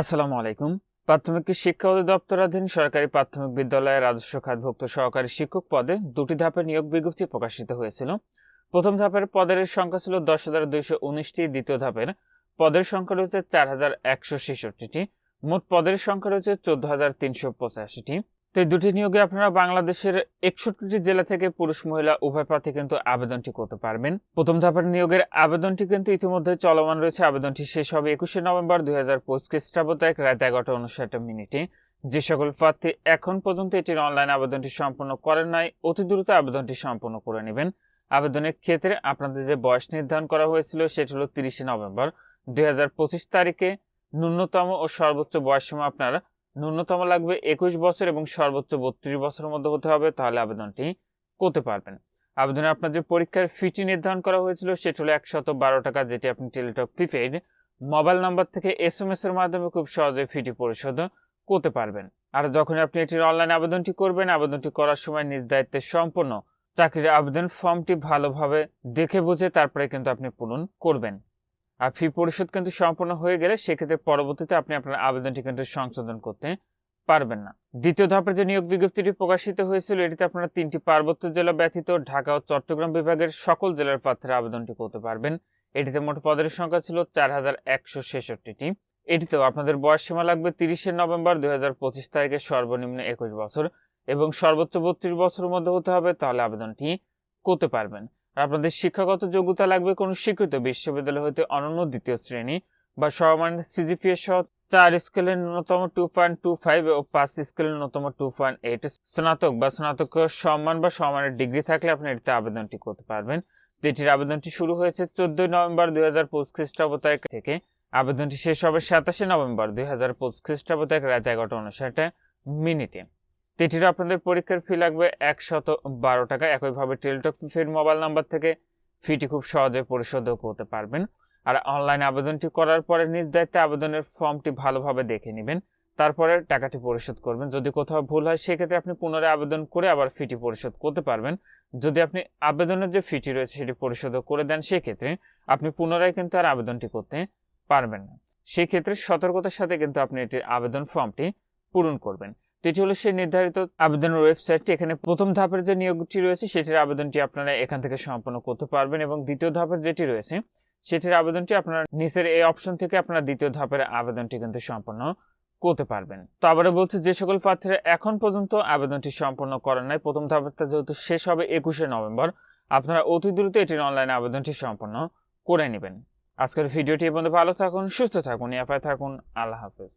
আসসালামু আলাইকুম। প্রাথমিক শিক্ষা অধিদপ্তরাধীন সরকারি প্রাথমিক বিদ্যালয়ে রাজস্ব খাতভুক্ত সহকারী শিক্ষক পদে দুটি ধাপে নিয়োগ বিজ্ঞপ্তি প্রকাশিত হয়েছিল। প্রথম ধাপের পদের সংখ্যা ছিল দশ হাজার দুইশো উনিশটি, দ্বিতীয় ধাপের পদের সংখ্যা রয়েছে চার হাজার একশো ছেষট্টিটি, মোট পদের সংখ্যা রয়েছে চোদ্দ হাজার তিনশো পঁচাশিটি। তো এই দুটি নিয়োগে আপনারা বাংলাদেশের একষট্টিটি জেলা থেকে পুরুষ মহিলা উভয় প্রার্থী কিন্তু আবেদনটি করতে পারবেন। প্রথম ধাপের নিয়োগের আবেদনটি কিন্তু ইতিমধ্যে চলমান রয়েছে। আবেদনটি শেষ হবে একুশে নভেম্বর দুই হাজার পঁচিশ খ্রিস্টাব্দ তারিখ রাত এগারোটা উনষাট মিনিটে। যে সকল প্রার্থী এখন পর্যন্ত এটির অনলাইন আবেদনটি সম্পন্ন করেন নাই, অতি দ্রুত আবেদনটি সম্পন্ন করে নেবেন। আবেদনের ক্ষেত্রে আপনাদের যে বয়স নির্ধারণ করা হয়েছিল সেটি হলো তিরিশে নভেম্বর দুই হাজার পঁচিশ তারিখে। ন্যূনতম ও সর্বোচ্চ বয়সসীমা আপনারা ন্যূনতম লাগবে একুশ বছর এবং সর্বোচ্চ বত্রিশ বছরের মধ্যে হতে হবে, তাহলে আবেদনটি করতে পারবেন। আবেদনে আপনার যে পরীক্ষার ফিটি নির্ধারণ করা হয়েছিল, সেটি হলো একশত বারো টাকা, যেটি আপনি টেলিটক প্রিপেড মোবাইল নাম্বার থেকে এস এম এস এর মাধ্যমে খুব সহজে ফিটি পরিশোধ করতে পারবেন। আর যখন আপনি এটির অনলাইন আবেদনটি করবেন, আবেদনটি করার সময় নিজ দায়িত্বে সম্পূর্ণ চাকরির আবেদন ফর্মটি ভালোভাবে দেখে বুঝে তারপরে কিন্তু আপনি পূরণ করবেন। আর ফি পরিশোধ কিন্তু সম্পূর্ণ হয়ে গেলে সেক্ষেত্রে পরবর্তীতে আপনি আপনার আবেদনটি কিন্তু সংশোধন করতে পারবেন না। দ্বিতীয় ধাপের যে নিয়োগ বিজ্ঞপ্তিটি প্রকাশিত হয়েছিল, এটিতে আপনারা তিনটি পার্বত্য জেলা ব্যতীত ঢাকা ও চট্টগ্রাম বিভাগের সকল জেলার প্রার্থীরা আবেদনটি করতে পারবেন। এটিতে মোট পদের সংখ্যা ছিল চার হাজার একশো ছেষট্টিটি। এটিতেও আপনাদের বয়স সীমা লাগবে তিরিশে নভেম্বর দুই হাজার পঁচিশ তারিখে সর্বনিম্ন একুশ বছর এবং সর্বোচ্চ বত্রিশ বছরের মধ্যে হতে হবে, তাহলে আবেদনটি করতে পারবেন। আপনাদের শিক্ষাগত যোগ্যতা লাগবে কোনো স্বীকৃত বিশ্ববিদ্যালয় হতে অনন্য দ্বিতীয় শ্রেণি বা সমমানের সিজিপিএ সহ চার স্কেলের ন্যূনতম টু পয়েন্ট টু ফাইভ ও পাঁচ স্কেলের ন্যূনতম টু পয়েন্ট এইট স্নাতক বা স্নাতক সম্মান বা সমানের ডিগ্রি থাকলে আপনি এটিতে আবেদনটি করতে পারবেন। তো এটির আবেদনটি শুরু হয়েছে চোদ্দই নভেম্বর দুই হাজার পঁচিশ খ্রিস্টাব্দ থেকে। আবেদনটি শেষ হবে সাতাশে নভেম্বর দুই হাজার পঁচিশ খ্রিস্টাব্দ রাত এগারোটা উনষাট মিনিটে। তো আপনাদের পরীক্ষার ফি লাগবে একশত বারো টাকা। একইভাবে টেলিটক ফির মোবাইল নাম্বার থেকে ফিটি খুব সহজে পরিশোধ করতে পারবেন। আর অনলাইন আবেদনটি করার পরে নিজ দায়িত্বে আবেদনের ফর্মটি ভালোভাবে দেখে নেবেন। তারপরে টাকাটি পরিশোধ করবেন। যদি কোথাও ভুল হয়, সেক্ষেত্রে আপনি পুনরায় আবেদন করে আবার ফিটি পরিশোধ করতে পারবেন। যদি আপনি আবেদনের যে ফিটি রয়েছে, সেটি পরিশোধ করে দেন, সেক্ষেত্রে আপনি পুনরায় কিন্তু আর আবেদনটি করতে পারবেন না। সেক্ষেত্রে সতর্কতার সাথে কিন্তু আপনি এটির আবেদন ফর্মটি পূরণ করবেন। এটি হলো সেই নির্ধারিত আবেদনের ওয়েবসাইটটি এখানে প্রথম ধাপের যে নিয়োগটি রয়েছে, সেটির আবেদনটি আপনারা এখান থেকে সম্পন্ন করতে পারবেন এবং দ্বিতীয় ধাপের যেটি রয়েছে, সেটির আবেদনটি আপনার নিচের এই অপশন থেকে আপনারা দ্বিতীয় ধাপের আবেদনটি কিন্তু সম্পন্ন করতে পারবেন। তো আবারও বলছি, যে সকল প্রার্থীরা এখন পর্যন্ত আবেদনটি সম্পন্ন করেন নাই, প্রথম ধাপেরটা যেহেতু শেষ হবে একুশে নভেম্বর, আপনারা অতি দ্রুত এটির অনলাইন আবেদনটি সম্পন্ন করে নেবেন। আজকের ভিডিওটি এই পর্যন্ত ভালো থাকুন, সুস্থ থাকুন এফআই থাকুন, আল্লাহ হাফেজ।